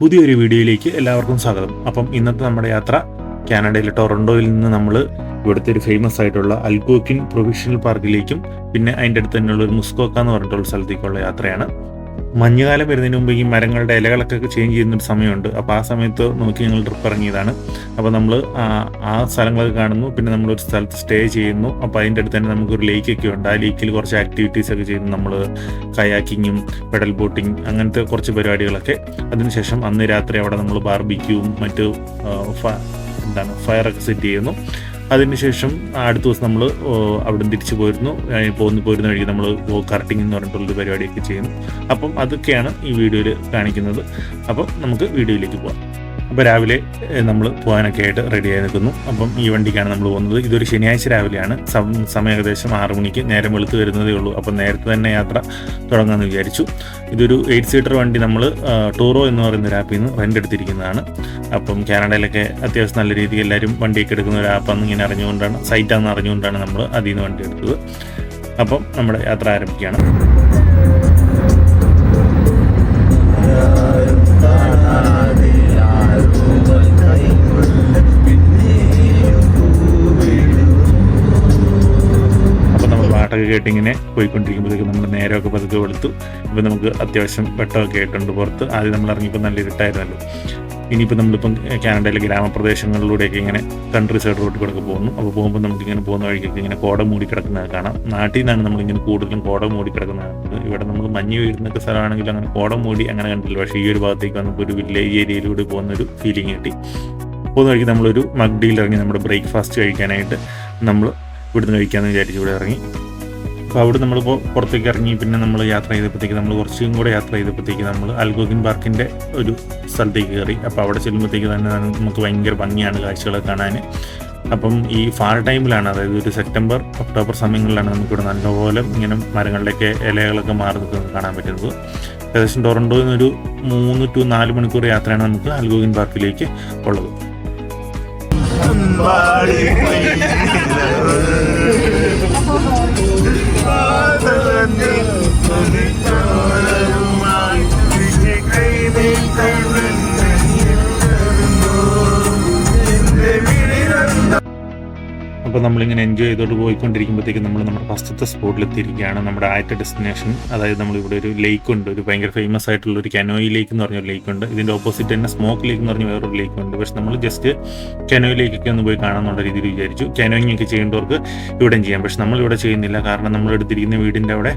പുതിയൊരു വീഡിയോയിലേക്ക് എല്ലാവർക്കും സ്വാഗതം. അപ്പം ഇന്നത്തെ നമ്മുടെ യാത്ര കാനഡയിലെ ടൊറൻഡോയിൽ നിന്ന് നമ്മൾ ഇവിടുത്തെ ഒരു ഫേമസ് ആയിട്ടുള്ള അൽഗോക്കിൻ പ്രൊവിഷണൽ പാർക്കിലേക്കും പിന്നെ അതിന്റെ അടുത്ത് തന്നെയുള്ള ഒരു മുസ്കോക്ക എന്ന് പറഞ്ഞിട്ടുള്ള സ്ഥലത്തേക്കുള്ള യാത്രയാണ്. മഞ്ഞുകാലം വരുന്നതിന് മുമ്പ് ഈ മരങ്ങളുടെ ഇലകളൊക്കെ ചേഞ്ച് ചെയ്യുന്നൊരു സമയമുണ്ട്. അപ്പോൾ ആ സമയത്ത് നോക്കി ഞങ്ങൾ ട്രിപ്പ് ഇറങ്ങിയതാണ്. അപ്പോൾ നമ്മൾ ആ സ്ഥലങ്ങളൊക്കെ കാണുന്നു. പിന്നെ നമ്മളൊരു സ്ഥലത്ത് സ്റ്റേ ചെയ്യുന്നു. അപ്പോൾ അതിന്റെ അടുത്ത് തന്നെ നമുക്കൊരു ലേക്കൊക്കെ ഉണ്ട്. ആ ലേക്കിൽ കുറച്ച് ആക്ടിവിറ്റീസ് ഒക്കെ ചെയ്യുന്നു. നമ്മൾ കയാക്കിങ്ങും പെഡൽ ബോട്ടിങ് അങ്ങനത്തെ കുറച്ച് പരിപാടികളൊക്കെ. അതിനുശേഷം അന്ന് രാത്രി അവിടെ നമ്മൾ ബാർബിക്യൂവും മറ്റ് എന്താണ് ഫയറൊക്കെ സെറ്റ് ചെയ്യുന്നു. അതിനുശേഷം അടുത്ത ദിവസം നമ്മൾ അവിടെ തിരിച്ചു പോയിരുന്നു. പോന്നു പോയിരുന്ന വഴിക്ക് നമ്മൾ കറട്ടിങ് എന്ന് പറഞ്ഞിട്ടുള്ളൊരു പരിപാടിയൊക്കെ ചെയ്യുന്നു. അപ്പം അതൊക്കെയാണ് ഈ വീഡിയോയിൽ കാണിക്കുന്നത്. അപ്പം നമുക്ക് വീഡിയോയിലേക്ക് പോകാം അപ്പോൾ രാവിലെ നമ്മൾ പോകാനൊക്കെ ആയിട്ട് റെഡി ആയി നിൽക്കുന്നു. അപ്പം ഈ വണ്ടിക്കാണ് നമ്മൾ പോകുന്നത്. ഇതൊരു ശനിയാഴ്ച രാവിലെയാണ്. സമയം ഏകദേശം ആറ് മണിക്ക് നേരം വെളുത്ത് വരുന്നതേ ഉള്ളൂ. അപ്പം നേരത്തെ തന്നെ യാത്ര തുടങ്ങാമെന്ന് വിചാരിച്ചു. ഇതൊരു എയ്റ്റ് സീറ്റർ വണ്ടി നമ്മൾ ടൂറോ എന്ന് പറയുന്ന ഒരു ആപ്പിൽ നിന്ന് റെന്റ് എടുത്തിരിക്കുന്നതാണ്. അപ്പം കാനഡയിലൊക്കെ അത്യാവശ്യം നല്ല രീതിയിൽ എല്ലാവരും വണ്ടിയൊക്കെ എടുക്കുന്ന ഒരു ആപ്പാന്ന് ഇങ്ങനെ അറിഞ്ഞുകൊണ്ടാണ് സൈറ്റാന്ന് അറിഞ്ഞുകൊണ്ടാണ് നമ്മൾ അതിൽ നിന്ന് വണ്ടി എടുത്തത്. അപ്പം നമ്മുടെ യാത്ര ആരംഭിക്കുകയാണ്. പാട്ടൊക്കെ ഇങ്ങനെ പോയിക്കൊണ്ടിരിക്കുമ്പോഴത്തേക്ക് നമ്മൾ നേരമൊക്കെ പതുക്കെ വെളുത്തു. ഇപ്പം നമുക്ക് അത്യാവശ്യം വെട്ടമൊക്കെ ആയിട്ടുണ്ട് പുറത്ത്. ആദ്യം നമ്മൾ ഇറങ്ങിയപ്പോൾ നല്ല ഇരുട്ടായിരുന്നല്ലോ. ഇനിയിപ്പോൾ നമ്മളിപ്പം കാനഡയിലെ ഗ്രാമപ്രദേശങ്ങളിലൂടെയൊക്കെ ഇങ്ങനെ കൺട്രി സൈഡ് റോഡിൽ കൂടെ പോകുന്നു. അപ്പോൾ പോകുമ്പോൾ നമുക്ക് ഇങ്ങനെ പോകുന്ന വഴിക്കൊക്കെ ഇങ്ങനെ കോട മൂടി കിടക്കുന്നത് കാണാം. നാട്ടിൽ നിന്നാണ് നമ്മളിങ്ങനെ കൂടുതലും കോട മൂടി കിടക്കുന്നത് ഇവിടെ നമ്മൾ മഞ്ഞ് വീഴുന്നൊക്കെ സ്ഥലമാണെങ്കിൽ അങ്ങനെ കോട മൂടി അങ്ങനെ കണ്ടില്ല. പക്ഷേ ഈ ഒരു ഭാഗത്തേക്ക് നമുക്ക് ഒരു വില്ലേജ് ഏരിയയിലൂടെ പോകുന്ന ഒരു ഫീലിംഗ് കിട്ടി. പോകുന്ന വഴിക്ക് നമ്മളൊരു മഗ്ഡിയിൽ ഇറങ്ങി നമ്മുടെ ബ്രേക്ക്ഫാസ്റ്റ് കഴിക്കാനായിട്ട് നമ്മൾ ഇവിടുന്ന് കഴിക്കാമെന്ന് വിചാരിച്ച് ഇവിടെ ഇറങ്ങി. അപ്പോൾ അവിടെ നമ്മളിപ്പോൾ പുറത്തേക്ക് ഇറങ്ങി പിന്നെ നമ്മൾ യാത്ര ചെയ്തപ്പോഴത്തേക്ക് നമ്മൾ കുറച്ചും കൂടെ യാത്ര ചെയ്തപ്പോഴത്തേക്ക് നമ്മൾ അൽഗോഗിൻ പാർക്കിന്റെ ഒരു സ്ഥലത്തേക്ക് കയറി. അപ്പോൾ അവിടെ ചെല്ലുമ്പോഴത്തേക്ക് തന്നെ നമുക്ക് ഭയങ്കര ഭംഗിയാണ് കാഴ്ചകളെ കാണാൻ അപ്പം ഈ ഫാൾ ടൈമിലാണ് അതായത് ഒരു സെപ്റ്റംബർ ഒക്ടോബർ സമയങ്ങളിലാണ് നമുക്കിവിടെ നല്ലപോലെ ഇങ്ങനെ മരങ്ങളിലൊക്കെ ഇലകളൊക്കെ മാറി നിൽക്കുന്നത് കാണാൻ പറ്റുന്നത്. ഏകദേശം ടൊറൻഡോയിൽ നിന്നൊരു മൂന്ന് ടു നാല് മണിക്കൂർ യാത്രയാണ് നമുക്ക് അൽഗോഗിൻ പാർക്കിലേക്ക് ഉള്ളത്. അപ്പോൾ നമ്മളിങ്ങനെ എൻജോയ് ചെയ്തോട്ട് പോയിക്കൊണ്ടിരിക്കുമ്പോഴത്തേക്കും നമ്മൾ നമ്മുടെ ഫസ്റ്റത്തെ സ്പോട്ടിലെത്തിയിരിക്കുകയാണ്. നമ്മുടെ ആദ്യത്തെ ഡെസ്റ്റിനേഷൻ അതായത് നമ്മളിവിടെ ഒരു ലേക്ക് ഉണ്ട്. ഒരു ഭയങ്കര ഫേമസ് ആയിട്ടുള്ള ഒരു കനോയി ലേക്ക് എന്ന് പറഞ്ഞൊരു ലേക്ക് ഉണ്ട്. ഇതിന്റെ ഓപ്പോസിറ്റ് തന്നെ സ്മോക്ക് ലേക്ക് എന്ന് പറഞ്ഞ വേറൊരു ലേക്ക് ഉണ്ട്. പക്ഷെ നമ്മൾ ജസ്റ്റ് കനോയി ലേക്കൊക്കെ ഒന്ന് പോയി കാണാമെന്നുള്ള രീതിയിൽ വിചാരിച്ചു. കനോയിങ് ഒക്കെ ചെയ്യേണ്ടവർക്ക് ഇവിടെയും ചെയ്യാം. പക്ഷെ നമ്മൾ ഇവിടെ ചെയ്യുന്നില്ല. കാരണം നമ്മൾ എടുത്തിരിക്കുന്ന വീടിന്റെ അവിടെ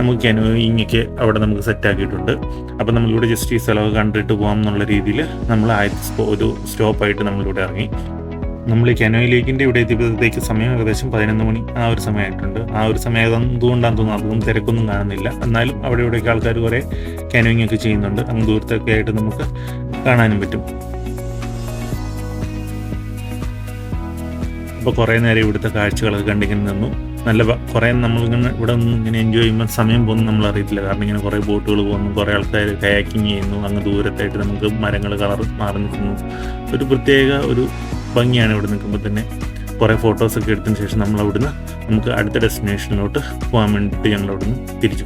നമുക്ക് കനോയിങ് ഒക്കെ അവിടെ നമുക്ക് സെറ്റ് ആക്കിയിട്ടുണ്ട്. അപ്പോൾ നമ്മളിവിടെ ജസ്റ്റ് ഈ സ്ഥലമൊക്കെ കണ്ടിട്ട് പോകാം എന്നുള്ള രീതിയിൽ നമ്മൾ ആദ്യത്തെ ഒരു സ്റ്റോപ്പായിട്ട് നമ്മളിവിടെ ഇറങ്ങി. നമ്മൾ കനോയി ലേക്കിന്റെ ഇവിടെ എത്തിയപ്പോഴത്തേക്ക് സമയം ഏകദേശം പതിനൊന്ന് മണി ആ ഒരു സമയമായിട്ടുണ്ട്. ആ ഒരു സമയം എന്തുകൊണ്ടാണെന്ന് തോന്നുന്നു? അതൊന്നും തിരക്കൊന്നും കാണുന്നില്ല. എന്നാലും അവിടെ ഇവിടെയൊക്കെ ആൾക്കാർ കുറേ കനോയിങ് ഒക്കെ ചെയ്യുന്നുണ്ട്. അങ്ങ് ദൂരത്തൊക്കെ ആയിട്ട് നമുക്ക് കാണാനും പറ്റും. അപ്പോൾ കുറേ നേരം ഇവിടുത്തെ കാഴ്ചകളൊക്കെ കണ്ടിങ്ങനെ നിന്നു. നല്ല കുറേ നമ്മളിങ്ങനെ ഇവിടെ നിന്ന് ഇങ്ങനെ എൻജോയ് ചെയ്യുമ്പോൾ സമയം പോകുന്നു നമ്മൾ അറിയത്തില്ല. കാരണം ഇങ്ങനെ കുറേ ബോട്ടുകൾ പോകുന്നു കുറേ ആൾക്കാർ കയാക്കിങ് ചെയ്യുന്നു അങ്ങ് ദൂരത്തായിട്ട് നമുക്ക് മരങ്ങൾ കളർ മാറി നിൽക്കുന്നു. ഒരു പ്രത്യേക ഒരു ഭംഗിയാണ് ഇവിടെ നിൽക്കുമ്പോൾ തന്നെ. കുറേ ഫോട്ടോസൊക്കെ എടുത്തതിന് ശേഷം നമ്മൾ അവിടുന്ന് നമുക്ക് അടുത്ത ഡെസ്റ്റിനേഷനിലോട്ട് പോകാൻ വേണ്ടിയിട്ട് ഞങ്ങൾ അവിടുന്ന് തിരിച്ചു.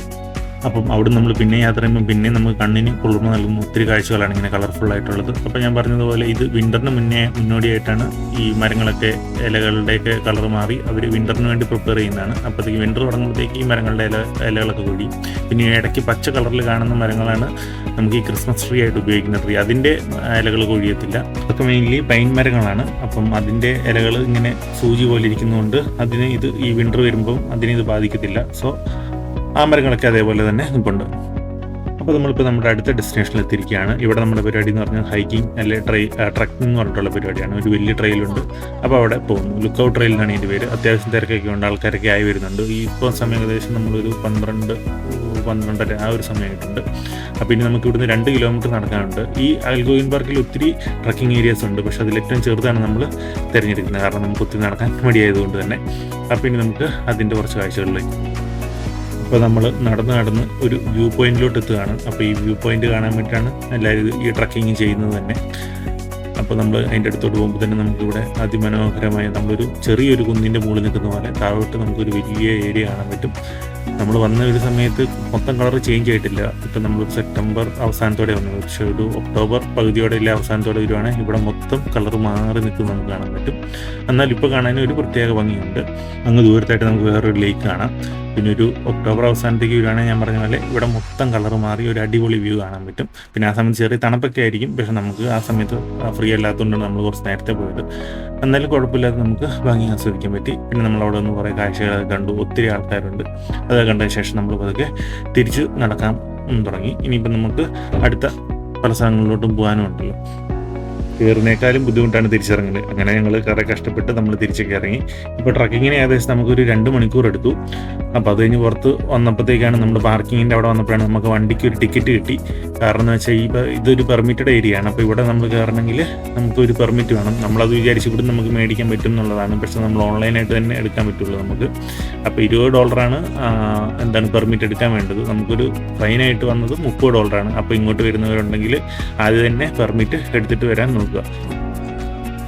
അപ്പം അവിടെ നമ്മൾ പിന്നെ യാത്ര ചെയ്യുമ്പോൾ പിന്നെ നമുക്ക് കണ്ണിന് കുളിർമ നൽകുന്ന ഒത്തിരി കാഴ്ചകളാണ് ഇങ്ങനെ കളർഫുൾ ആയിട്ടുള്ളത്. അപ്പം ഞാൻ പറഞ്ഞതുപോലെ ഇത് വിന്ററിന് മുന്നേ മുന്നോടിയായിട്ടാണ് ഈ മരങ്ങളൊക്കെ ഇലകളുടെയൊക്കെ കളർ മാറി അവർ വിന്ററിന് വേണ്ടി പ്രിപ്പയർ ചെയ്യുന്നതാണ്. അപ്പോഴത്തേക്ക് വിന്റർ തുടങ്ങുമ്പോഴത്തേക്ക് ഈ മരങ്ങളുടെ ഇല ഇലകളൊക്കെ കൂടി പിന്നെ ഇടയ്ക്ക് പച്ച കളറിൽ കാണുന്ന മരങ്ങളാണ് നമുക്ക് ഈ ക്രിസ്മസ് ട്രീ ആയിട്ട് ഉപയോഗിക്കുന്ന ട്രീ അതിന്റെ ഇലകൾ കൊഴിയത്തില്ല. അതൊക്കെ മെയിൻലി പൈൻ മരങ്ങളാണ്. അപ്പം അതിന്റെ ഇലകൾ ഇങ്ങനെ സൂചി പോലെ ഇരിക്കുന്നതുകൊണ്ട് അതിന് ഇത് ഈ വിന്റർ വരുമ്പം അതിനെ ഇത് ബാധിക്കത്തില്ല. സോ ആ മരങ്ങളൊക്കെ അതേപോലെ തന്നെ നിൽപ്പുണ്ട് അപ്പോൾ നമ്മളിപ്പോൾ നമ്മുടെ അടുത്ത ഡെസ്റ്റിനേഷനിൽ എത്തിയിരിക്കുകയാണ് ഇവിടെ നമ്മുടെ പരിപാടി എന്ന് പറഞ്ഞാൽ ഹൈക്കിംഗ് അല്ലെ ട്രൈ ട്രക്കിംഗ് എന്ന് പറഞ്ഞിട്ടുള്ള പരിപാടിയാണ്. ഒരു വലിയ ട്രെയിലുണ്ട് അപ്പോൾ അവിടെ പോകുന്നു. ലുക്ക് ഔട്ട് ട്രെയിൽ ഇതിന്റെ പേര്. അത്യാവശ്യം തിരക്കൊക്കെ ഉണ്ട്. ആൾക്കാരൊക്കെ ആയി വരുന്നുണ്ട്. ഈ ഇപ്പോൾ സമയം ഏകദേശം നമ്മളൊരു പന്ത്രണ്ട് പന്ത്രണ്ടര ആ ഒരു സമയമായിട്ടുണ്ട്. അപ്പോൾ ഇനി നമുക്ക് ഇവിടുന്ന് രണ്ട് കിലോമീറ്റർ നടക്കാനുണ്ട്. ഈ അൽഗോയിൻ പാർക്കിൽ ഒത്തിരി ട്രക്കിംഗ് ഏരിയാസ് ഉണ്ട്. പക്ഷെ അതിൽ ഏറ്റവും ചെറുതാണ് നമ്മൾ തിരഞ്ഞെടുക്കുന്നത്. കാരണം നമുക്ക് ഒത്തിരി നടക്കാൻ മടിയായതുകൊണ്ട് തന്നെ. അപ്പോൾ ഇനി നമുക്ക് അതിന്റെ കുറച്ച് കാഴ്ചകളിലേക്ക് അപ്പോൾ നമ്മൾ നടന്ന് നടന്ന് ഒരു വ്യൂ പോയിന്റിലോട്ട് എത്തുകയാണ്. അപ്പോൾ ഈ വ്യൂ പോയിന്റ് കാണാൻ വേണ്ടിയിട്ടാണ് എല്ലാവരും ഈ ട്രക്കിങ് ചെയ്യുന്നത് തന്നെ. അപ്പോൾ നമ്മൾ അതിന്റെ അടുത്തോട്ട് പോകുമ്പോൾ തന്നെ നമുക്കിവിടെ അതിമനോഹരമായ നമ്മളൊരു ചെറിയൊരു കുന്നിന്റെ മുകളിൽ നിൽക്കുന്ന പോലെ താഴോട്ട് നമുക്കൊരു വലിയ ഏരിയ കാണാൻ പറ്റും. നമ്മൾ വന്ന ഒരു സമയത്ത് മൊത്തം കളർ ചേഞ്ച് ആയിട്ടില്ല. ഇപ്പം നമ്മൾ സെപ്റ്റംബർ അവസാനത്തോടെ വന്നത് പക്ഷേ ഒരു ഒക്ടോബർ പകുതിയോടെ ഇല്ല അവസാനത്തോടെ വരുവാണെങ്കിൽ ഇവിടെ മൊത്തം കളർ മാറി നിൽക്കുന്നത് നമുക്ക് കാണാൻ പറ്റും. എന്നാൽ ഇപ്പോൾ കാണാൻ ഒരു പ്രത്യേക ഭംഗിയുണ്ട്. അങ്ങ് ദൂരത്തായിട്ട് നമുക്ക് വേറൊരു ലേക്ക് കാണാം. പിന്നെ ഒരു ഒക്ടോബർ അവസാനത്തേക്ക് വരുവാണെങ്കിൽ ഞാൻ പറഞ്ഞ പോലെ ഇവിടെ മൊത്തം കളർ മാറി ഒരു അടിപൊളി വ്യൂ കാണാൻ പറ്റും. പിന്നെ ആ സമയത്ത് ചെറിയ തണുപ്പൊക്കെ ആയിരിക്കും പക്ഷെ നമുക്ക് ആ സമയത്ത് ഫ്രീ അല്ലാത്തതുകൊണ്ട് നമ്മൾ കുറച്ച് നേരത്തെ പോയത്. എന്നാലും കുഴപ്പമില്ലാതെ നമുക്ക് ഭംഗി ആസ്വദിക്കാൻ പറ്റി. പിന്നെ നമ്മൾ അവിടെ നിന്ന് കുറേ കാഴ്ചകളൊക്കെ കണ്ടു. ഒത്തിരി ആൾക്കാരുണ്ട്. അത് കണ്ടതിന് ശേഷം നമ്മൾ പതുക്കെ തിരിച്ച് നടക്കാൻ തുടങ്ങി. ഇനിയിപ്പം നമുക്ക് അടുത്ത പല സ്ഥലങ്ങളിലോട്ടും പോകാനും ഉണ്ടല്ലോ. കയറിനേക്കാളും ബുദ്ധിമുട്ടാണ് തിരിച്ചിറങ്ങുന്നത് അങ്ങനെ ഞങ്ങൾ കുറേ കഷ്ടപ്പെട്ട് നമ്മൾ തിരിച്ചൊക്കെ ഇറങ്ങി ഇപ്പോൾ ട്രക്കിങ്ങിന് ഏകദേശം നമുക്കൊരു രണ്ട് മണിക്കൂർ എടുത്തു. അപ്പോൾ അത് കഴിഞ്ഞ് പുറത്ത് വന്നപ്പോഴത്തേക്കാണ് നമ്മൾ പാർക്കിങ്ങിന്റെ അവിടെ വന്നപ്പോഴാണ് നമുക്ക് വണ്ടിക്ക് ഒരു ടിക്കറ്റ് കിട്ടി. കാരണം എന്ന് വെച്ചാൽ പ- ഇതൊരു പെർമിറ്റഡ് ഏരിയ ആണ്. അപ്പോൾ ഇവിടെ നമ്മൾ കയറണമെങ്കിൽ നമുക്കൊരു പെർമിറ്റ് വേണം. നമ്മളത് വിചാരിച്ച് ഇവിടെ നമുക്ക് മേടിക്കാൻ പറ്റും എന്നുള്ളതാണ് പക്ഷെ നമ്മൾ ഓൺലൈനായിട്ട് തന്നെ എടുക്കാൻ പറ്റുള്ളൂ നമുക്ക്. അപ്പോൾ ഇരുപത് ഡോളറാണ് എന്താണ് പെർമിറ്റ് എടുക്കാൻ വേണ്ടത്. നമുക്കൊരു ഫൈനായിട്ട് വന്നത് മുപ്പത് ഡോളറാണ്. അപ്പോൾ ഇങ്ങോട്ട് വരുന്നവരുണ്ടെങ്കിൽ ആദ്യം തന്നെ പെർമിറ്റ് എടുത്തിട്ട് വരാൻ നോക്കുക.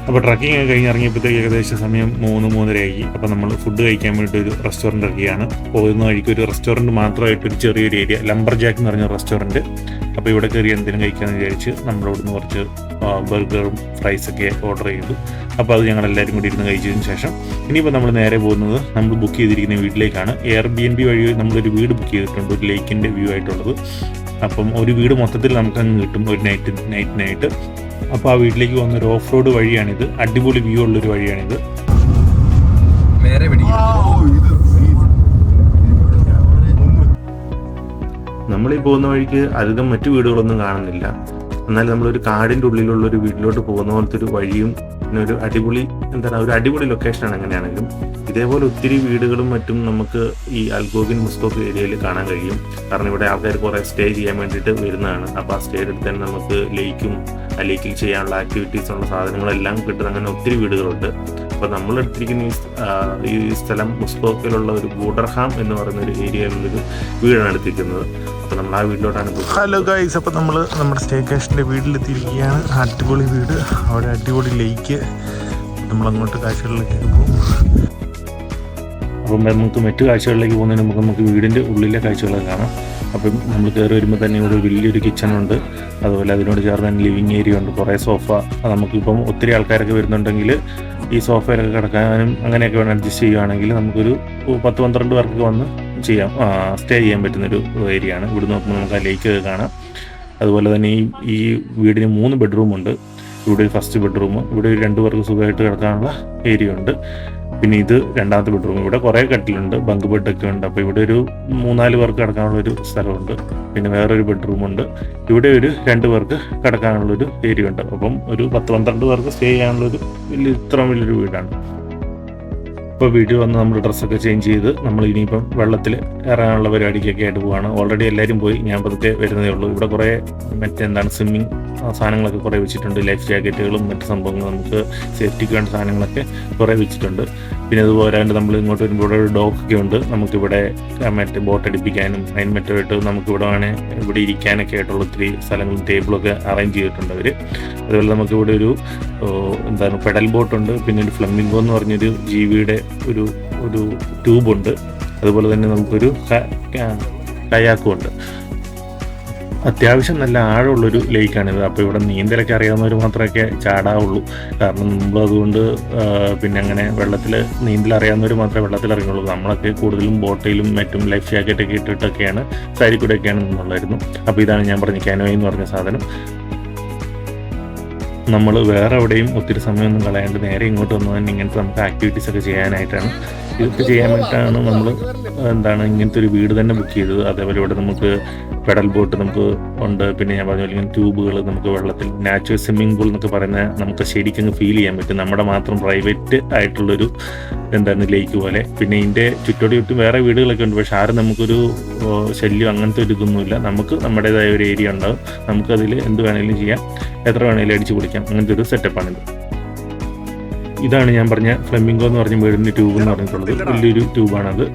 അപ്പോൾ ട്രക്കിംഗ് ഒക്കെ കഴിഞ്ഞ് ഇറങ്ങിയപ്പോഴത്തേക്ക് ഏകദേശം സമയം മൂന്ന് മൂന്നരയായി. അപ്പോൾ നമ്മൾ ഫുഡ് കഴിക്കാൻ വേണ്ടി ഒരു റെസ്റ്റോറന്റ് ഇറക്കിയാണ് പോകുന്ന വഴിക്ക് ഒരു റെസ്റ്റോറന്റ് മാത്രമായിട്ട് ഒരു ചെറിയൊരു ഏരിയ ലംബർ ജാക്ക് എന്ന് പറഞ്ഞ റെസ്റ്റോറന്റ് അപ്പോൾ ഇവിടെ കയറി എന്തെങ്കിലും കഴിക്കാമെന്ന് വിചാരിച്ച് ഇവിടുന്ന് കുറച്ച് ബർഗറും ഫ്രൈസൊക്കെ ഓർഡർ ചെയ്തു. അപ്പോൾ അത് ഞങ്ങൾ എല്ലാവരും കൂടി ഇരുന്ന് കഴിച്ചതിന് ശേഷം ഇനിയിപ്പോൾ നമ്മൾ നേരെ പോകുന്നത് നമ്മൾ ബുക്ക് ചെയ്തിരിക്കുന്ന വീട്ടിലേക്കാണ്. എയർ ബി എൻ ബി വഴി നമ്മളൊരു വീട് ബുക്ക് ചെയ്തിട്ടുണ്ട് ഒരു ലേക്കിന്റെ വ്യൂ ആയിട്ടുള്ളത്. അപ്പം ഒരു വീട് മൊത്തത്തിൽ നമുക്ക് അങ്ങ് കിട്ടും ഒരു നൈറ്റ് നൈറ്റിനായിട്ട് അപ്പോൾ ആ വീട്ടിലേക്ക് പോകുന്ന ഒരു ഓഫ് റോഡ് വഴിയാണിത്. അടിപൊളി വ്യൂ ഉള്ളൊരു വഴിയാണിത്. നേരെ നമ്മളീ പോകുന്ന വഴിക്ക് അധികം മറ്റു വീടുകളൊന്നും കാണുന്നില്ല. എന്നാൽ നമ്മളൊരു കാടിന്റെ ഉള്ളിലുള്ള ഒരു വീട്ടിലോട്ട് പോകുന്ന പോലത്തെ ഒരു വഴിയും പിന്നെ ഒരു അടിപൊളി എന്താണ് ഒരു അടിപൊളി ലൊക്കേഷനാണ് എങ്ങനെയാണെങ്കിലും. ഇതേപോലെ ഒത്തിരി വീടുകളും മറ്റും നമുക്ക് ഈ അൽഗോഗിൻ മുസ്തോക്ക് ഏരിയയിൽ കാണാൻ കഴിയും. കാരണം ഇവിടെ ആൾക്കാർ കുറേ സ്റ്റേ ചെയ്യാൻ വേണ്ടിയിട്ട് വരുന്നതാണ്. അപ്പോൾ ആ സ്റ്റേ എടുത്ത് തന്നെ നമുക്ക് ലേക്കും ആ ലേക്കിൽ ചെയ്യാനുള്ള ആക്ടിവിറ്റീസ് ഉള്ള സാധനങ്ങളെല്ലാം കിട്ടുന്ന അങ്ങനെ ഒത്തിരി വീടുകളുണ്ട്. അപ്പോൾ നമ്മൾ എടുത്തിരിക്കുന്ന ഈ ഈ സ്ഥലം മുസ്തോക്കിലുള്ള ഒരു ബൂഡർഹാം എന്ന് പറയുന്ന ഒരു ഏരിയയിലുള്ളൊരു വീടാണ് എടുത്തിരിക്കുന്നത്. അപ്പോൾ നമ്മൾ ആ വീട്ടിലോട്ടാണ് ഹലോ ഗൈസ് അപ്പോൾ നമ്മൾ നമ്മുടെ സ്റ്റേക്കേഷന്റെ വീട്ടിലെത്തിയിരിക്കുകയാണ്. അടിപൊളി വീട്. അവിടെ അടിപൊളി ലേക്ക് നമ്മൾ അങ്ങോട്ട് കാഴ്ചകളിലേക്കൊക്കെ പോകും. അപ്പം നമുക്ക് മറ്റു കാഴ്ചകളിലേക്ക് പോകുന്നതിന് മുമ്പ് നമുക്ക് വീടിന്റെ ഉള്ളിലെ കാഴ്ചകളൊക്കെ കാണാം. അപ്പം നമ്മൾ കയറി വരുമ്പോൾ തന്നെ ഇവിടെ വലിയൊരു കിച്ചണുണ്ട് അതുപോലെ അതിനോട് ചേർന്ന് തന്നെ ലിവിങ് ഏരിയ ഉണ്ട്. കുറേ സോഫ നമുക്കിപ്പം ഒത്തിരി ആൾക്കാരൊക്കെ വരുന്നുണ്ടെങ്കിൽ ഈ സോഫയിലൊക്കെ കിടക്കാനും അങ്ങനെയൊക്കെ വേണം അഡ്ജസ്റ്റ് ചെയ്യുകയാണെങ്കിൽ നമുക്കൊരു പത്ത് പന്ത്രണ്ട് പേർക്കൊക്കെ വന്ന് ചെയ്യാം. സ്റ്റേ ചെയ്യാൻ പറ്റുന്നൊരു ഏരിയ ആണ്. ഇവിടെ നോക്കുമ്പോൾ നമുക്ക് ആ ലേക്ക് കാണാം. അതുപോലെ തന്നെ ഈ ഈ വീടിന് മൂന്ന് ബെഡ്റൂമുണ്ട് ഇവിടെ ഒരു ഫസ്റ്റ് ബെഡ്റൂം ഇവിടെ രണ്ട് പേർക്ക് സുഖമായിട്ട് കിടക്കാനുള്ള ഏരിയ ഉണ്ട്. പിന്നെ ഇത് രണ്ടാമത്തെ ബെഡ്റൂം. ഇവിടെ കുറേ കട്ടിലുണ്ട് ബങ്ക് ബെഡൊക്കെ ഉണ്ട്. അപ്പോൾ ഇവിടെ ഒരു മൂന്നാൽ പേർക്ക് കിടക്കാനുള്ള ഒരു സ്ഥലമുണ്ട്. പിന്നെ വേറൊരു ബെഡ്റൂം ഉണ്ട്. ഇവിടെ ഒരു രണ്ട് പേർക്ക് കിടക്കാനുള്ളൊരു ഏരിയ ഉണ്ട്. അപ്പം ഒരു പത്ത് പന്ത്രണ്ട് പേർക്ക് സ്റ്റേ ചെയ്യാനുള്ളൊരു വലിയ ഇത്ര വലിയൊരു വീടാണ്. ഇപ്പോൾ വീട്ടിൽ വന്ന് നമ്മൾ ഡ്രസ്സൊക്കെ ചേഞ്ച് ചെയ്ത് നമ്മൾ ഇനിയിപ്പം വെള്ളത്തിൽ ഇറങ്ങാനുള്ള പരിപാടിക്കൊക്കെ ആയിട്ട് പോവാണ്. ഓൾറെഡി എല്ലാവരും പോയി. ഞാൻ പതുക്കെ വരുന്നതേ ഉള്ളൂ. ഇവിടെ കുറേ മറ്റെന്താണ് സ്വിമ്മിങ് സാധനങ്ങളൊക്കെ കുറേ വെച്ചിട്ടുണ്ട്. ലൈഫ് ജാക്കറ്റുകളും മറ്റ് സംഭവങ്ങളും നമുക്ക് സേഫ്റ്റിക്ക് വേണ്ട സാധനങ്ങളൊക്കെ കുറേ വെച്ചിട്ടുണ്ട്. പിന്നെ അത് പോരാണ്ട് നമ്മൾ ഇങ്ങോട്ട് വരുമ്പോൾ ഇവിടെ ഒരു ഡോക്കൊക്കെ ഉണ്ട് നമുക്കിവിടെ മറ്റേ ബോട്ട് അടിപ്പിക്കാനും അതിന് മറ്റുമായിട്ട് നമുക്കിവിടെ വേണേൽ ഇവിടെ ഇരിക്കാനൊക്കെ ആയിട്ടുള്ള ഒത്തിരി സ്ഥലങ്ങളും ടേബിളൊക്കെ അറേഞ്ച് ചെയ്തിട്ടുണ്ട് അവർ അതുപോലെ നമുക്കിവിടെ ഒരു എന്താണ് പെഡൽ ബോട്ട് ഉണ്ട് പിന്നെ ഒരു ഫ്ലമിംഗോ എന്ന് പറഞ്ഞൊരു ജീവിയുടെ ഒരു ഒരു ട്യൂബുണ്ട്. അതുപോലെ തന്നെ നമുക്കൊരു കയാക്കും ഉണ്ട് അത്യാവശ്യം നല്ല ആഴമുള്ളൊരു ലേക്കാണിത് അപ്പോൾ ഇവിടെ നീന്തലൊക്കെ അറിയാവുന്നവർ മാത്രമൊക്കെ ചാടാവുള്ളൂ. കാരണം നമ്മളതുകൊണ്ട് പിന്നെ അങ്ങനെ വെള്ളത്തിൽ നീന്തൽ അറിയാവുന്നവർ മാത്രമേ വെള്ളത്തിൽ ഇറങ്ങുള്ളൂ. നമ്മളൊക്കെ കൂടുതലും ബോട്ടിലും മറ്റും ലൈഫ് ജാക്കറ്റൊക്കെ ഇട്ടിട്ടൊക്കെയാണ് സൈഡിൽ കൂടെയൊക്കെയാണ് നിന്നുള്ളായിരുന്നു. അപ്പോൾ ഇതാണ് ഞാൻ പറഞ്ഞ കാനോയി എന്ന് പറഞ്ഞ സാധനം. നമ്മൾ വേറെ എവിടെയും ഒത്തിരി സമയമൊന്നും കളയാണ്ട് നേരെ ഇങ്ങോട്ട് വന്നു തന്നെ ഇങ്ങനത്തെ നമുക്ക് ആക്ടിവിറ്റീസ് ഒക്കെ ചെയ്യാനായിട്ടാണ്. ഇതൊക്കെ ചെയ്യാൻ വേണ്ടിയിട്ടാണ് നമ്മൾ എന്താണ് ഇങ്ങനത്തെ ഒരു വീട് തന്നെ ബുക്ക് ചെയ്തത്. അതേപോലെ ഇവിടെ നമുക്ക് പെഡൽ ബോട്ട് നമുക്ക് ഉണ്ട്. പിന്നെ ഞാൻ പറഞ്ഞ പോലെ ട്യൂബുകൾ നമുക്ക് വെള്ളത്തിൽ നാച്ചുറൽ സ്വിമ്മിംഗ് പൂൾ എന്നൊക്കെ പറയുന്ന നമുക്ക് ശരിക്കും ഫീൽ ചെയ്യാൻ പറ്റും. നമ്മുടെ മാത്രം പ്രൈവറ്റ് ആയിട്ടുള്ളൊരു എന്താണ് ലേക്ക് പോലെ. പിന്നെ ഇതിന്റെ ചുറ്റോടി ചുറ്റും വേറെ വീടുകളൊക്കെ ഉണ്ട്. പക്ഷെ ആരും നമുക്കൊരു ശല്യം അങ്ങനത്തെ ഒരു ഇതൊന്നുമില്ല. നമുക്ക് നമ്മുടേതായ ഒരു ഏരിയ ഉണ്ടാവും. നമുക്കതിൽ എന്ത് വേണമെങ്കിലും ചെയ്യാം. എത്ര വേണമെങ്കിലും അടിച്ചു പൊളിക്കാം. അങ്ങനത്തെ ഒരു സെറ്റപ്പാണിത് ഇതാണ് ഞാൻ പറഞ്ഞ ഫ്ലെമിംഗോ എന്ന് പറഞ്ഞ വീടിന്റെ ട്യൂബ് എന്ന് പറഞ്ഞിട്ടുള്ളത്. വലിയൊരു ട്യൂബാണത്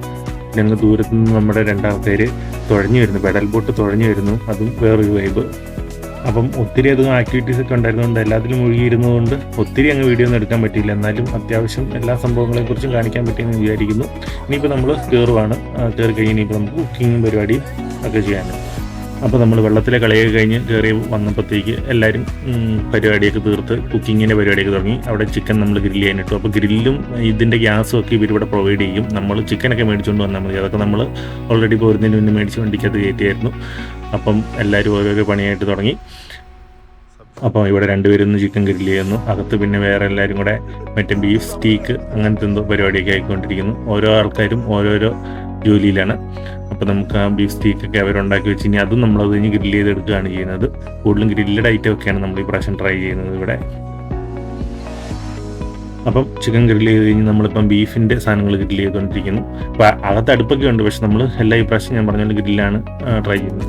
ഞങ്ങൾ ദൂരത്ത് നിന്ന് നമ്മുടെ രണ്ടാൾക്കാർ തുഴഞ്ഞു വരുന്നു. പെഡൽ ബോട്ട് തുഴഞ്ഞു വരുന്നു. അതും വേറൊരു വൈബ് അപ്പം ഒത്തിരി അധികം ആക്ടിവിറ്റീസ് ഒക്കെ ഉണ്ടായിരുന്നുകൊണ്ട് എല്ലാത്തിലും മുഴുകിയിരുന്നതുകൊണ്ട് ഒത്തിരി അങ്ങ് വീഡിയോ ഒന്നും എടുക്കാൻ പറ്റിയില്ല. എന്നാലും അത്യാവശ്യം എല്ലാ സംഭവങ്ങളെ കുറിച്ചും കാണിക്കാൻ പറ്റിയെന്ന് വിചാരിക്കുന്നു. ഇനിയിപ്പോൾ നമ്മൾ കയറുവാണ് കയറി കഴിഞ്ഞ് ഇനിയിപ്പോൾ നമുക്ക് കുക്കിങ്ങും പരിപാടിയും ഒക്കെ ചെയ്യാനുണ്ട്. അപ്പോൾ നമ്മൾ വെള്ളത്തിലെ കളിയൊക്കെ കഴിഞ്ഞ് കയറി വന്നപ്പോഴത്തേക്ക് എല്ലാവരും പരിപാടിയൊക്കെ തീർത്ത് കുക്കിങ്ങിന്റെ പരിപാടിയൊക്കെ തുടങ്ങി. അവിടെ ചിക്കൻ നമ്മൾ ഗ്രില്ല് ചെയ്യാനിട്ടു അപ്പോൾ ഗ്രില്ലും ഇതിന്റെ ഗ്യാസും ഒക്കെ ഇവരിവിടെ പ്രൊവൈഡ് ചെയ്യും. നമ്മൾ ചിക്കനൊക്കെ മേടിച്ചുകൊണ്ട് വന്നാൽ മതി. അതൊക്കെ നമ്മൾ ഓൾറെഡി പോരുന്നതിന് മുന്നേ മേടിച്ച് വണ്ടിക്കകത്ത് കയറ്റിയായിരുന്നു. അപ്പം എല്ലാവരും ഓരോരോ പണിയായിട്ട് തുടങ്ങി. അപ്പം ഇവിടെ രണ്ടുപേരും ഒന്ന് ചിക്കൻ ഗ്രില്ല് ചെയ്യുന്നു. അകത്ത് പിന്നെ വേറെ എല്ലാവരും കൂടെ മറ്റേ ബീഫ് സ്റ്റീക്ക് അങ്ങനത്തെ എന്തോ പരിപാടിയൊക്കെ ആയിക്കൊണ്ടിരിക്കുന്നു. ഓരോ ആൾക്കാരും ഓരോരോ ജോലിയിലാണ്. അപ്പോൾ നമുക്ക് ആ ബീഫ് സ്റ്റീക്ക് ഒക്കെ അവരുണ്ടാക്കി വെച്ച് ഇനി അതും നമ്മൾ അത് കഴിഞ്ഞ് ഗ്രില്ല് ചെയ്തെടുക്കുകയാണ് ചെയ്യുന്നത്. കൂടുതലും ഗ്രില്ലഡ് ഐറ്റം ഒക്കെയാണ് നമ്മൾ ഈ പ്രാവശ്യം ട്രൈ ചെയ്യുന്നത് ഇവിടെ. അപ്പം ചിക്കൻ ഗ്രില്ല് ചെയ്ത് കഴിഞ്ഞ് നമ്മളിപ്പം ബീഫിന്റെ സാധനങ്ങൾ ഗ്രില്ല് ചെയ്തുകൊണ്ടിരിക്കുന്നു. അപ്പോൾ അകത്ത് അടുപ്പൊക്കെ ഉണ്ട് പക്ഷെ നമ്മൾ എല്ലാ ഈ പ്രാവശ്യം ഞാൻ പറഞ്ഞ പോലെ ഗ്രില്ലാണ് ട്രൈ ചെയ്യുന്നത്.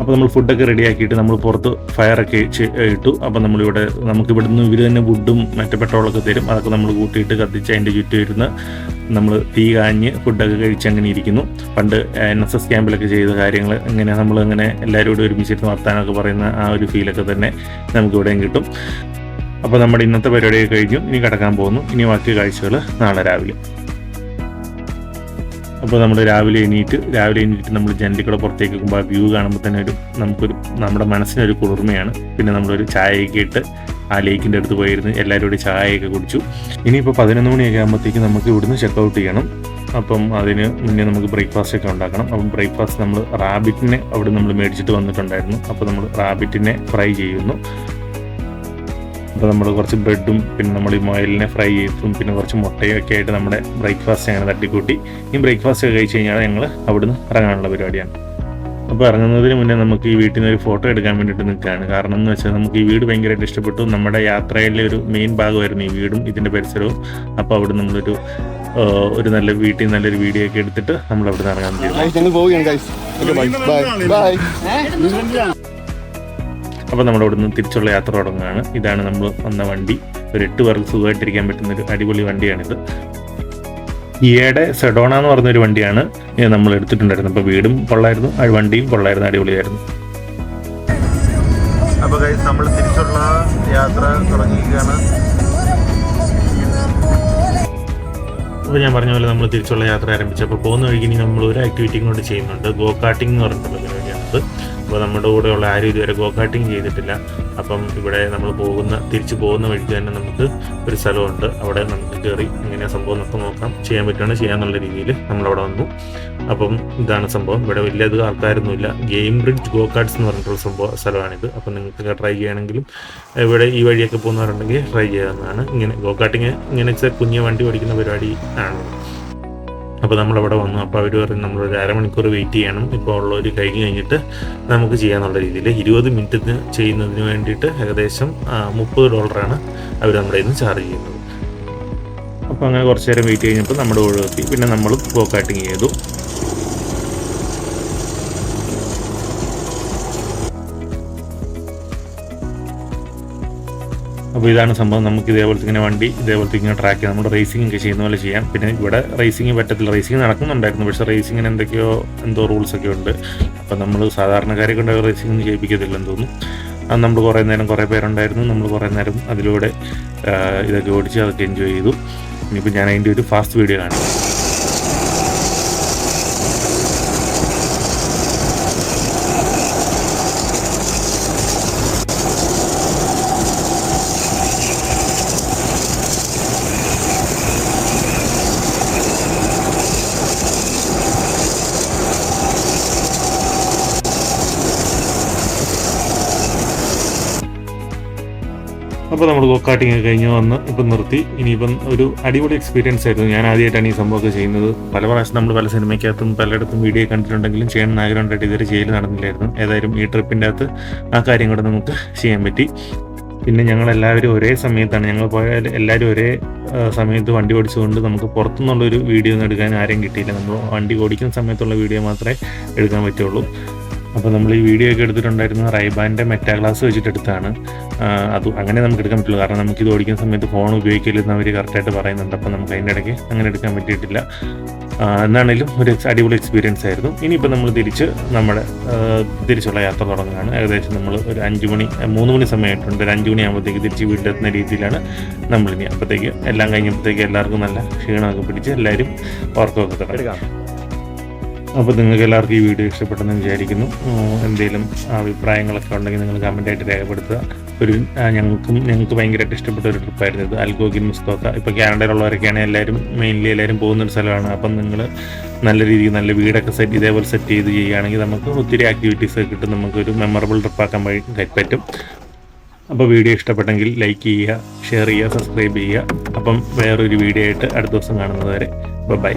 അപ്പോൾ നമ്മൾ ഫുഡൊക്കെ റെഡി ആക്കിയിട്ട് നമ്മൾ പുറത്ത് ഫയറൊക്കെ ഇട്ടു. അപ്പോൾ നമ്മളിവിടെ നമുക്ക് ഇവിടുന്ന് ഇവർ തന്നെ വുഡും മറ്റേ പെട്രോളൊക്കെ തരും. അതൊക്കെ നമ്മൾ കൂട്ടിയിട്ട് കത്തിച്ച് അതിന്റെ ചുറ്റും ഇരുന്ന് നമ്മൾ തീ കാഞ്ഞ് ഫുഡൊക്കെ കഴിച്ച് അങ്ങനെ ഇരിക്കുന്നു. പണ്ട് എൻ എസ് എസ് ക്യാമ്പിലൊക്കെ ചെയ്ത കാര്യങ്ങൾ ഇങ്ങനെ നമ്മൾ അങ്ങനെ എല്ലാവരും കൂടി ഒരുമിച്ചിരുന്ന് വർത്താനമൊക്കെ പറയുന്ന ആ ഒരു ഫീലൊക്കെ തന്നെ നമുക്ക് ഇവിടെയും കിട്ടും. അപ്പോൾ നമ്മുടെ ഇന്നത്തെ പരിപാടിയൊക്കെ കഴിഞ്ഞു. ഇനി കിടക്കാൻ പോകുന്നു. ഇനി ബാക്കി കാഴ്ചകൾ നാളെ രാവിലെ. അപ്പോൾ നമ്മൾ രാവിലെ എണീറ്റ് രാവിലെ എണീറ്റ് നമ്മൾ ജനലിക്കൂടെ പുറത്തേക്ക് പോകുമ്പോൾ ആ വ്യൂ കാണുമ്പോൾ തന്നെ ഒരു നമുക്കൊരു നമ്മുടെ മനസ്സിനൊരു കുളിർമയാണ്. പിന്നെ നമ്മളൊരു ചായയൊക്കെ ഇട്ട് ആ ലേക്കിന്റെ അടുത്ത് പോയിരുന്നു എല്ലാവരും കൂടി ചായയൊക്കെ കുടിച്ചു. ഇനിയിപ്പോൾ പതിനൊന്ന് മണിയൊക്കെ ആകുമ്പോഴത്തേക്ക് നമുക്ക് ഇവിടുന്ന് ചെക്കൗട്ട് ചെയ്യണം. അപ്പം അതിന് മുന്നേ നമുക്ക് ബ്രേക്ക്ഫാസ്റ്റ് ഒക്കെ ഉണ്ടാക്കണം. അപ്പം ബ്രേക്ക്ഫാസ്റ്റ് നമ്മൾ റാബിറ്റിനെ അവിടെ നമ്മൾ മേടിച്ചിട്ട് വന്നിട്ടുണ്ടായിരുന്നു. അപ്പോൾ നമ്മൾ റാബിറ്റിനെ ഫ്രൈ ചെയ്യുന്നു. അപ്പോൾ നമ്മൾ കുറച്ച് ബ്രെഡും പിന്നെ നമ്മൾ ഈ മൊയലിനെ ഫ്രൈ ചെയ്തും പിന്നെ കുറച്ച് മുട്ടയും ഒക്കെ ആയിട്ട് നമ്മുടെ ബ്രേക്ക്ഫാസ്റ്റ് അങ്ങനെ തട്ടിക്കൂട്ടി. ഈ ബ്രേക്ക്ഫാസ്റ്റ് ഒക്കെ കഴിച്ച് കഴിഞ്ഞാൽ ഞങ്ങൾ അവിടുന്ന് ഇറങ്ങാനുള്ള പരിപാടിയാണ്. അപ്പോൾ ഇറങ്ങുന്നതിന് മുന്നേ നമുക്ക് ഈ വീട്ടിൽ നിന്ന് ഒരു ഫോട്ടോ എടുക്കാൻ വേണ്ടിയിട്ട് നിൽക്കുകയാണ്. കാരണം എന്ന് വെച്ചാൽ നമുക്ക് ഈ വീട് ഭയങ്കരമായിട്ട് ഇഷ്ടപ്പെട്ടു. നമ്മുടെ യാത്രയിലെ ഒരു മെയിൻ ഭാഗമായിരുന്നു ഈ വീടും ഇതിന്റെ പരിസരവും. അപ്പോൾ അവിടെ നമ്മളൊരു ഒരു നല്ല വീട്ടിൽ നല്ലൊരു വീഡിയോ ഒക്കെ എടുത്തിട്ട് നമ്മൾ അവിടെ നിന്ന് ഇറങ്ങാൻ തീരുമാനിച്ചു അപ്പോൾ നമ്മൾ ഇവിടുന്ന് തിരിച്ചുള്ള യാത്ര തുടങ്ങുകയാണ്. ഇതാണ് നമ്മൾ വന്ന വണ്ടി. ഒരു എട്ട് പേർക്ക് സുഖമായിട്ടിരിക്കാൻ പറ്റുന്ന ഒരു അടിപൊളി വണ്ടിയാണിത്. ഈയിടെ സെഡോണ എന്ന് പറഞ്ഞൊരു വണ്ടിയാണ് നമ്മൾ എടുത്തിട്ടുണ്ടായിരുന്നത്. അപ്പോൾ വീടും കൊള്ളായിരുന്നു. ആ വണ്ടിയും കൊള്ളായിരുന്നു. അടിപൊളിയായിരുന്നു. അപ്പോൾ നമ്മൾ തിരിച്ചുള്ള യാത്ര തുടങ്ങിയിരിക്കുകയാണ്. അപ്പോൾ ഞാൻ പറഞ്ഞ പോലെ നമ്മൾ തിരിച്ചുള്ള യാത്ര ആരംഭിച്ചു അപ്പോൾ പോകുന്ന വഴിക്ക് ഇനി നമ്മൾ ഒരു ആക്ടിവിറ്റിയും കൊണ്ട് ചെയ്യുന്നുണ്ട്. ഗോ കാർട്ടിംഗ് എന്ന് പറഞ്ഞിട്ടുള്ള പരിപാടിയാണത്. അപ്പോൾ നമ്മുടെ കൂടെയുള്ള ആരും ഇതുവരെ ഗോ കാട്ടിംഗ് ചെയ്തിട്ടില്ല. അപ്പം ഇവിടെ നമ്മൾ പോകുന്ന തിരിച്ചു പോകുന്ന വഴിക്ക് തന്നെ നമുക്ക് ഒരു സ്ഥലമുണ്ട്. അവിടെ നമുക്ക് കയറി എങ്ങനെയാ സംഭവം നമുക്ക് നോക്കാം. ചെയ്യാൻ പറ്റുകയാണ് ചെയ്യാന്നുള്ള രീതിയിൽ നമ്മളവിടെ വന്നു. അപ്പം ഇതാണ് സംഭവം. ഇവിടെ വലിയ അധികം ആൾക്കാരൊന്നുമില്ല. ഗെയിം ബ്രിഡ്ജ് ഗോ കാർട്സ് എന്ന് പറഞ്ഞിട്ടുള്ള സംഭവം സ്ഥലമാണിത്. അപ്പം നിങ്ങൾക്ക് ട്രൈ ചെയ്യണമെങ്കിലും ഇവിടെ ഈ വഴിയൊക്കെ പോകുന്നവരുണ്ടെങ്കിൽ ട്രൈ ചെയ്യാവുന്നതാണ്. ഇങ്ങനെ ഗോ കാർട്ടിങ് ഇങ്ങനെ കുഞ്ഞ് വണ്ടി ഓടിക്കുന്ന പരിപാടി ആണ് അപ്പോൾ നമ്മളവിടെ വന്നു. അപ്പോൾ അവർ പറയും നമ്മളൊരു അരമണിക്കൂർ വെയിറ്റ് ചെയ്യണം. ഇപ്പോൾ ഉള്ളവർ കഴിഞ്ഞ് കഴിഞ്ഞിട്ട് നമുക്ക് ചെയ്യാന്നുള്ള രീതിയിൽ ഇരുപത് മിനിറ്റ് ചെയ്യുന്നതിന് വേണ്ടിയിട്ട് ഏകദേശം മുപ്പത് ഡോളറാണ് അവർ നമ്മുടെ കയ്യിൽ നിന്ന് ചാർജ് ചെയ്യുന്നത്. അപ്പോൾ അങ്ങനെ കുറച്ച് നേരം വെയിറ്റ് കഴിഞ്ഞപ്പോൾ നമ്മുടെ ഒഴിവാക്കി പിന്നെ നമ്മൾ പോക്കാട്ടിങ് കാട്ടിങ് ചെയ്തു. അപ്പോൾ ഇതാണ് സംഭവം. നമുക്ക് ഇതേപോലത്തെ ഇങ്ങനെ വണ്ടി ഇതേപോലത്തെ ഇങ്ങനെ ട്രാക്ക് നമ്മുടെ റേസിംഗ് ഒക്കെ ചെയ്യുന്ന പോലെ ചെയ്യാം. പിന്നെ ഇവിടെ റേസിംഗ് പറ്റത്തില്ല. റേസിംഗ് നടക്കുന്നുണ്ടായിരുന്നു. പക്ഷേ റേസിങ്ങിന് എന്തൊക്കെയോ എന്തോ റൂൾസ് ഒക്കെ ഉണ്ട്. അപ്പോൾ നമ്മൾ സാധാരണക്കാരെ കൊണ്ട് റേസിംഗ് ചെയ്യിപ്പിക്കത്തില്ലെന്ന് തോന്നുന്നു. അത് നമ്മൾ കുറേ നേരം കുറേ പേരുണ്ടായിരുന്നു. നമ്മൾ കുറേ നേരം അതിലൂടെ ഇതൊക്കെ ഓടിച്ച് അതൊക്കെ എൻജോയ് ചെയ്തു. ഇനിയിപ്പോൾ ഞാൻ അതിന്റെ ഒരു ഫാസ്റ്റ് വീഡിയോ കാണാം. അപ്പോൾ നമ്മൾ ഗോക്കാട്ടിങ് ഒക്കെ കഴിഞ്ഞ് വന്ന് ഇപ്പം നിർത്തി. ഇനിയിപ്പം ഒരു അടിപൊളി എക്സ്പീരിയൻസ് ആയിരുന്നു. ഞാൻ ആദ്യമായിട്ടാണ് ഈ സംഭവമൊക്കെ ചെയ്യുന്നത്. പല പ്രാവശ്യം നമ്മൾ പല സിനിമയ്ക്കകത്തും പലയിടത്തും വീഡിയോ കണ്ടിട്ടുണ്ടെങ്കിലും ചെയ്യണം ആഗ്രഹമുണ്ടായിട്ട് ഇതുവരെ ചെയ്യൽ നടന്നില്ലായിരുന്നു. ഏതായാലും ഈ ട്രിപ്പിന്റെ അകത്ത് ആ കാര്യം കൂടെ നമുക്ക് ചെയ്യാൻ പറ്റി. പിന്നെ ഞങ്ങൾ എല്ലാവരും ഒരേ സമയത്താണ്. ഞങ്ങൾ പോയാൽ എല്ലാവരും ഒരേ സമയത്ത് വണ്ടി ഓടിച്ചുകൊണ്ട് നമുക്ക് പുറത്തുനിന്നുള്ളൊരു വീഡിയോ ഒന്നും എടുക്കാൻ ആരെയും കിട്ടിയില്ല. നമ്മൾ വണ്ടി ഓടിക്കുന്ന സമയത്തുള്ള വീഡിയോ മാത്രമേ എടുക്കാൻ പറ്റുള്ളൂ. അപ്പോൾ നമ്മൾ ഈ വീഡിയോ ഒക്കെ എടുത്തിട്ടുണ്ടായിരുന്നത് റൈബാന്റെ മെറ്റാ ഗ്ലാസ് വെച്ചിട്ട് എടുത്താണ്. അത് അങ്ങനെ നമുക്ക് എടുക്കാൻ പറ്റില്ല. കാരണം നമുക്ക് ഇത് ഓടിക്കുന്ന സമയത്ത് ഫോൺ ഉപയോഗിക്കില്ലെന്ന് അവർ കറക്റ്റായിട്ട് പറയുന്നുണ്ട്. അപ്പോൾ നമുക്ക് അതിന്റെ ഇടയ്ക്ക് അങ്ങനെ എടുക്കാൻ പറ്റിയിട്ടില്ല. എന്നാണേലും ഒരു അടിപൊളി എക്സ്പീരിയൻസ് ആയിരുന്നു. ഇനിയിപ്പോൾ നമ്മൾ തിരിച്ച് നമ്മുടെ തിരിച്ചുള്ള യാത്ര തുടങ്ങുകയാണ്. ഏകദേശം നമ്മൾ ഒരു അഞ്ച് മണി മൂന്ന് മണി സമയമായിട്ടുണ്ട്. ഒരു അഞ്ച് മണിയാകുമ്പോഴത്തേക്ക് തിരിച്ച് വീട്ടിലെത്തുന്ന രീതിയിലാണ് നമ്മളിനി. അപ്പോഴത്തേക്ക് എല്ലാം കഴിഞ്ഞപ്പോഴത്തേക്ക് എല്ലാവർക്കും നല്ല ക്ഷീണമൊക്കെ പിടിച്ച് എല്ലാവരും ഉറക്കമൊക്കെ തുടങ്ങി അപ്പോൾ നിങ്ങൾക്ക് എല്ലാവർക്കും ഈ വീഡിയോ ഇഷ്ടപ്പെട്ടെന്ന് വിചാരിക്കുന്നു. എന്തെങ്കിലും അഭിപ്രായങ്ങളൊക്കെ ഉണ്ടെങ്കിൽ നിങ്ങൾ കമന്റായിട്ട് രേഖപ്പെടുത്തുക. ഒരു ഞങ്ങൾക്കും ഞങ്ങൾക്ക് ഭയങ്കരമായിട്ട് ഇഷ്ടപ്പെട്ട ഒരു ട്രിപ്പായിരുന്നു ഇത്. അൽഗോഗിൻ മുസ്തോക്ക ഇപ്പോൾ കാനഡയിലുള്ളവരൊക്കെയാണ് എല്ലാവരും മെയിൻലി എല്ലാവരും പോകുന്ന ഒരു സ്ഥലമാണ്. അപ്പം നിങ്ങൾ നല്ല രീതിയിൽ നല്ല വീടൊക്കെ സെറ്റ് ഇതേപോലെ സെറ്റ് ചെയ്ത് ചെയ്യുകയാണെങ്കിൽ നമുക്ക് ഒത്തിരി ആക്ടിവിറ്റീസ് ഒക്കെ കിട്ടും. നമുക്കൊരു മെമ്മറബിൾ ട്രിപ്പാക്കാൻ പറ്റും. അപ്പോൾ വീഡിയോ ഇഷ്ടപ്പെട്ടെങ്കിൽ ലൈക്ക് ചെയ്യുക ഷെയർ ചെയ്യുക സബ്സ്ക്രൈബ് ചെയ്യുക. അപ്പം വേറൊരു വീഡിയോ ആയിട്ട് അടുത്ത ദിവസം കാണുന്നത് വരെ. ബൈ